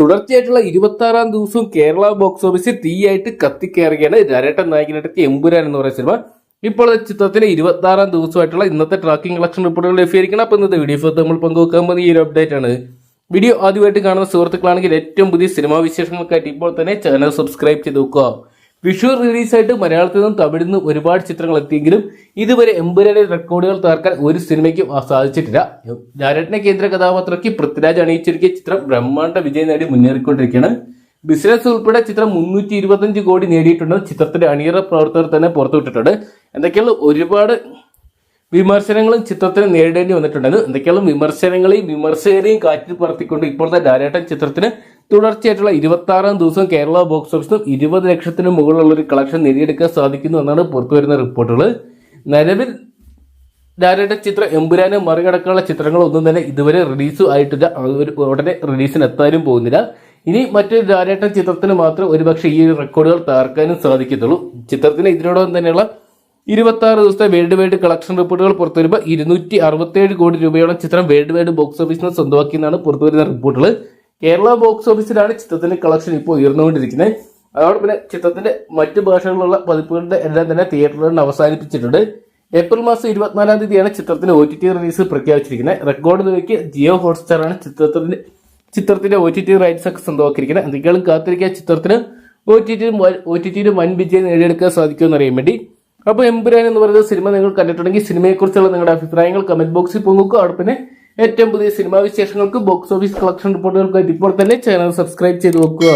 തുടർച്ചയായിട്ടുള്ള ഇരുപത്തി ആറാം ദിവസവും കേരള ബോക്സ് ഓഫീസിൽ തീയായിട്ട് കത്തിക്കയറുകയാണ് രരട്ടൻ നായകനെടുത്തിയ എമ്പുരാൻ എന്ന് പറയുന്ന സിനിമ. ഇപ്പോൾ ചിത്രത്തിലെ ഇരുപത്തി ആറാം ദിവസമായിട്ടുള്ള ഇന്നത്തെ ട്രാക്കിംഗ് കളക്ഷൻ റിപ്പോർട്ടുകൾ ലഭ്യമായിരിക്കണം. അപ്പോൾ ഇന്നത്തെ വീഡിയോ നമ്മൾ പങ്കുവെക്കാൻ പോകുന്ന ഈ ഒരു അപ്ഡേറ്റ് ആണ്. വീഡിയോ ആദ്യമായിട്ട് കാണുന്ന സുഹൃത്തുക്കളാണെങ്കിൽ ഏറ്റവും പുതിയ സിനിമാ വിശേഷങ്ങൾക്കായിട്ട് ഇപ്പോൾ തന്നെ ചാനൽ സബ്സ്ക്രൈബ് ചെയ്ത് വെക്കുക. വിഷു റിലീസായിട്ട് മലയാളത്തിൽ നിന്നും തമിഴിൽ നിന്നും ഒരുപാട് ചിത്രങ്ങൾ എത്തിയെങ്കിലും ഇതുവരെ എമ്പുരാനെ റെക്കോർഡുകൾ തകർക്കാൻ ഒരു സിനിമയ്ക്കും സാധിച്ചിട്ടില്ല. ജാരട്ടിനെ കേന്ദ്ര കഥാപാത്രയ്ക്ക് പൃഥ്വിരാജ് അണിയിച്ചൊരുക്കിയ ചിത്രം ബ്രഹ്മാണ്ട വിജയം നേടി മുന്നേറിക്കൊണ്ടിരിക്കുകയാണ്. ബിസിനസ് ഉൾപ്പെടെ ചിത്രം മുന്നൂറ്റി ഇരുപത്തഞ്ച് കോടി നേടിയിട്ടുണ്ട്. ചിത്രത്തിന്റെ അണിയറ പ്രവർത്തകർ തന്നെ പുറത്തുവിട്ടിട്ടുണ്ട്. എന്തൊക്കെയുള്ള ഒരുപാട് വിമർശനങ്ങളും ചിത്രത്തിന് നേരിടേണ്ടി വന്നിട്ടുണ്ടെന്ന് എന്തൊക്കെയാണ് വിമർശനങ്ങളെയും വിമർശകരെയും കാറ്റിൽ പറത്തിക്കൊണ്ട് ഇപ്പോഴത്തെ ഡാരേട്ടൻ ചിത്രത്തിന് തുടർച്ചയായിട്ടുള്ള ഇരുപത്തി ആറാം ദിവസം കേരള ബോക്സ് ഓഫീസിലും ഇരുപത് ലക്ഷത്തിന് മുകളിലുള്ള ഒരു കളക്ഷൻ നേടിയെടുക്കാൻ സാധിക്കുന്നു എന്നാണ് പുറത്തുവരുന്ന റിപ്പോർട്ടുകൾ. നിലവിൽ ഡാരേട്ടൻ ചിത്രം എമ്പുരാനെ മറികടക്കാനുള്ള ചിത്രങ്ങൾ ഒന്നും തന്നെ ഇതുവരെ റിലീസ് ആയിട്ടില്ല. ഉടനെ റിലീസിന് എത്താനും പോകുന്നില്ല. ഇനി മറ്റൊരു ഡാരേട്ടൻ ചിത്രത്തിന് മാത്രം ഒരുപക്ഷെ ഈ റെക്കോർഡുകൾ തകർക്കാനും സാധിക്കത്തുള്ളൂ. ചിത്രത്തിന് ഇതിനോടൊപ്പം തന്നെയുള്ള ഇരുപത്തി ആറ് ദിവസത്തെ വേൾഡ് വൈഡ് കളക്ഷൻ റിപ്പോർട്ടുകൾ പുറത്തുവരുമ്പോൾ ഇരുന്നൂറ്റി അറുപത്തേഴ് കോടി രൂപയോളം ചിത്രം വേൾഡ് വൈഡ് ബോക്സ് ഓഫീസിൽ എന്നാണ് സ്വന്തമാക്കിയെന്നാണ് പുറത്തുവരുന്ന റിപ്പോർട്ടുകൾ. കേരള ബോക്സ് ഓഫീസിലാണ് ചിത്രത്തിന്റെ കളക്ഷൻ ഇപ്പോൾ ഉയർന്നുകൊണ്ടിരിക്കുന്നത്. അതോടൊപ്പം പിന്നെ ചിത്രത്തിന്റെ മറ്റു ഭാഷകളിലുള്ള പതിപ്പുകളുടെ എല്ലാം തന്നെ തിയേറ്ററുകളിൽ അവസാനിപ്പിച്ചിട്ടുണ്ട്. ഏപ്രിൽ മാസം ഇരുപത്തിനാലാം തീയതിയാണ് ചിത്രത്തിന്റെ ഒ ടി ടി റിലീസ് പ്രഖ്യാപിച്ചിരിക്കുന്നത്. റെക്കോർഡ് നിലയ്ക്ക് ജിയോ ഹോട്ട്സ്റ്റാറാണ് ചിത്രത്തിന്റെ ചിത്രത്തിന്റെ ഒ ടി ടി റൈറ്റ്സ് ഒക്കെ സ്വന്തമാക്കിയിരിക്കുന്നത്. എന്തെങ്കിലും കാത്തിരിക്കുക ചിത്രത്തിന് O T T O T ടിയിൽ വൻ വിജയം നേടിയെടുക്കാൻ സാധിക്കുമെന്ന് അറിയാൻ വേണ്ടി അപ്പോൾ എമ്പുരാൻ എന്ന് പറയുന്ന സിനിമ നിങ്ങൾ കണ്ടിട്ടുണ്ടെങ്കിൽ സിനിമയെക്കുറിച്ചുള്ള നിങ്ങളുടെ അഭിപ്രായങ്ങൾ കമന്റ് ബോക്സിൽ പങ്കുവെക്കുക അവിടെ പിന്നെ ഏറ്റവും പുതിയ സിനിമാ വിശേഷങ്ങൾക്ക് ബോക്സ് ഓഫീസ് കളക്ഷൻ റിപ്പോർട്ടുകൾക്കായിട്ട് ഇപ്പോൾ തന്നെ ചാനൽ സബ്സ്ക്രൈബ് ചെയ്ത് വെക്കുക.